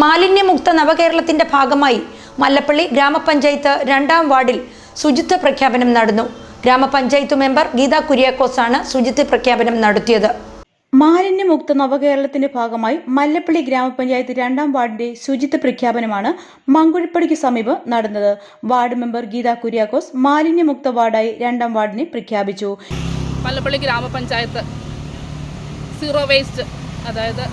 മാലിന്യമുക്ത നവകേരളത്തിന്റെ ഭാഗമായി മല്ലപ്പള്ളി ഗ്രാമപഞ്ചായത്ത് രണ്ടാം വാർഡിൽ ശുചിത്വ പ്രഖ്യാപനം നടന്നു. ഗ്രാമപഞ്ചായത്ത് മെമ്പർ ഗീത ആണ് ശുചിത്വ പ്രഖ്യാപനം നടത്തിയത്. മാലിന്യമുക്ത നവകേരളത്തിന്റെ ഭാഗമായി മല്ലപ്പള്ളി ഗ്രാമപഞ്ചായത്ത് രണ്ടാം വാർഡിന്റെ ശുചിത്വ പ്രഖ്യാപനമാണ് മങ്കുഴിപ്പടിക്ക് സമീപം നടന്നത്. വാർഡ് മെമ്പർ ഗീത കുര്യാക്കോസ് മാലിന്യമുക്ത വാർഡായി രണ്ടാം വാർഡിനെ പ്രഖ്യാപിച്ചു. മല്ലപ്പള്ളി ഗ്രാമപഞ്ചായത്ത് സീറോ വേസ്റ്റ് അതായത്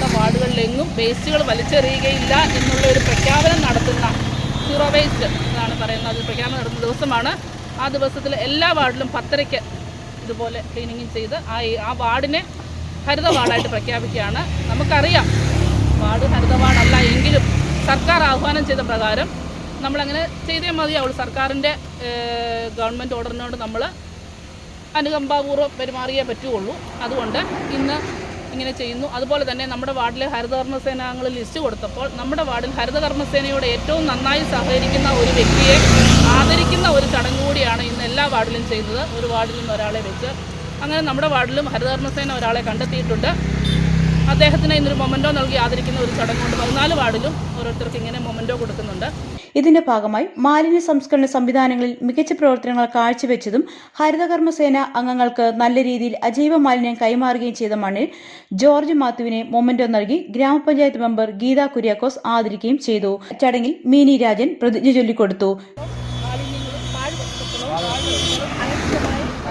നമ്മുടെ വാർഡുകളിലെങ്ങും വേസ്റ്റുകൾ വലിച്ചെറിയുകയില്ല എന്നുള്ള ഒരു പ്രഖ്യാപനം നടത്തുന്ന സീറോ വേസ്റ്റ് എന്നാണ് പറയുന്നത്. അത് പ്രഖ്യാപനം നടത്തുന്ന ദിവസമാണ്. ആ ദിവസത്തിൽ എല്ലാ വാർഡിലും പത്തരയ്ക്ക് ഇതുപോലെ ക്ലീനിങ് ചെയ്ത് ആ ആ വാർഡിനെ ഹരിത വാർഡായിട്ട് പ്രഖ്യാപിക്കുകയാണ്. നമുക്കറിയാം വാർഡ് ഹരിത വാർഡല്ല എങ്കിലും സർക്കാർ ആഹ്വാനം ചെയ്ത പ്രകാരം നമ്മളങ്ങനെ ചെയ്തേ മതിയാവുള്ളൂ സർക്കാരിന്റെ ഗവൺമെന്റ് ഓർഡറിനോട് നമ്മൾ അനുകമ്പാപൂർവം പെരുമാറിയേ പറ്റുകയുള്ളൂ. അതുകൊണ്ട് ഇന്ന് ഇങ്ങനെ ചെയ്യുന്നു. അതുപോലെ തന്നെ നമ്മുടെ വാർഡിലെ ഹരിതകർമ്മസേനാംഗങ്ങൾ ലിസ്റ്റ് കൊടുത്തപ്പോൾ നമ്മുടെ വാർഡിൽ ഹരിതകർമ്മസേനയോട് ഏറ്റവും നന്നായി സഹകരിക്കുന്ന ഒരു വ്യക്തിയെ ആദരിക്കുന്ന ഒരു ചടങ്ങ് കൂടിയാണ് ഇന്ന് എല്ലാ വാർഡിലും ചെയ്യുന്നത്. ഒരു വാർഡിലും ഒരാളെ വെച്ച്. അങ്ങനെ നമ്മുടെ വാർഡിലും ഹരിതകർമ്മസേന ഒരാളെ കണ്ടെത്തിയിട്ടുണ്ട്. അദ്ദേഹത്തിന് ഇന്നൊരു മൊമെന്റോ നൽകി ആദരിക്കുന്ന ഒരു ചടങ്ങുണ്ട്. പതിനാല് വാർഡിലും ഓരോരുത്തർക്ക് ഇങ്ങനെ മൊമെന്റോ കൊടുക്കുന്നുണ്ട്. ഇതിന്റെ ഭാഗമായി മാലിന്യ സംസ്കരണ സംവിധാനങ്ങളിൽ മികച്ച പ്രവർത്തനങ്ങൾ കാഴ്ചവെച്ചതും ഹരിതകർമ്മസേന അംഗങ്ങൾക്ക് നല്ല രീതിയിൽ അജൈവ മാലിന്യം കൈമാറുകയും ചെയ്ത മണ്ണിൽ ജോർജ് മാത്യുവിനെ മൊമെന്റോ നൽകി ഗ്രാമപഞ്ചായത്ത് മെമ്പർ ഗീത കുര്യാക്കോസ് ആദരിക്കുകയും ചെയ്തു. ചടങ്ങിൽ മീനി രാജൻ പ്രതിജ്ഞ ചൊല്ലിക്കൊടുത്തു മാലിന്യങ്ങളും പാഴ്വസ്തുക്കളും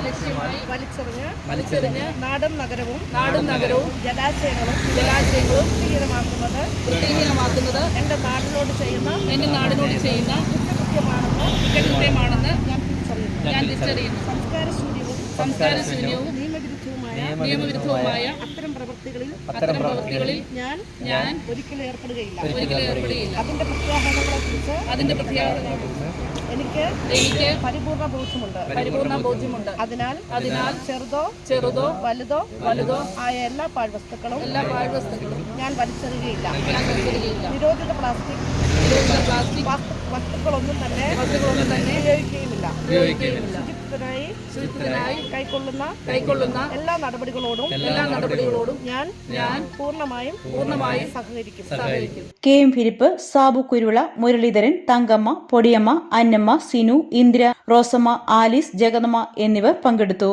അലക്ഷ്യമായി വലിച്ചെറിഞ്ഞ് വലിച്ചെറിഞ്ഞ് നാടും നഗരവും നാടും നഗരവും ജലാശയങ്ങളും ജലാശയങ്ങളും വൃത്തിഹീനമാക്കുന്നത് വൃത്തിഹീനമാക്കുന്നത് എന്റെ നാടിനോട് ചെയ്യുന്ന എന്റെ നാടിനോട് ചെയ്യുന്ന കുറ്റകൃത്യമാണെന്ന് കുറ്റകൃത്യമാണെന്ന് ഞാൻ തിരിച്ചറിയുന്നു. ഞാൻ തിരിച്ചറിയുന്നു. സംസ്കാര ശൂന്യവും സംസ്കാര ശൂന്യവും നിയമവിരുദ്ധവുമായ നിയമവിരുദ്ധവുമായ അത്തരം പ്രവൃത്തികളിൽ അത്തരം പ്രവൃത്തികളിൽ ഞാൻ ഞാൻ ഒരിക്കലും ഏർപ്പെടുകയില്ല. ഒരിക്കലും ഏർപ്പെടുകയില്ല. അതിന്റെ പ്രത്യാഘാതങ്ങളെ കുറിച്ച് അതിന്റെ പ്രത്യാഘാതങ്ങളെ എനിക്ക് എനിക്ക് പരിപൂർണ ബോധ്യമുണ്ട്. പരിപൂർണ ബോധ്യമുണ്ട്. അതിനാൽ അതിനാൽ ചെറുതോ ചെറുതോ വലുതോ വലുതോ ആയ എല്ലാ പാഴ്വസ്തുക്കളും എല്ലാ പാഴ്വസ്തുക്കളും ഞാൻ വലിച്ചെറിയുകയില്ല. ഞാൻ വലിച്ചെറിയുകയില്ല. നിരോധിത പ്ലാസ്റ്റിക് നിരോധിത പ്ലാസ്റ്റിക് വസ്തുക്കളൊന്നും തന്നെ വസ്തുക്കളൊന്നും തന്നെ ഉപയോഗിക്കുകയുമില്ല. ഉപയോഗിക്കുകയുമില്ല. ശുചിത്വത്തിനായി ശുചിത്വത്തിനായി കൈക്കൊള്ളുന്ന കൈക്കൊള്ളുന്ന എല്ലാ നടപടികളോടും എല്ലാ നടപടികളോടും ഞാൻ ഞാൻ പൂർണമായും പൂർണമായും സഹകരിക്കും. സഹകരിക്കും. K M Philip Sabu Kurula Muraleedharan Thankamma Podiyamma Annamma Sinu Indira Rosamma Alice Jagathamma എന്നിവർ പങ്കെടുത്തു.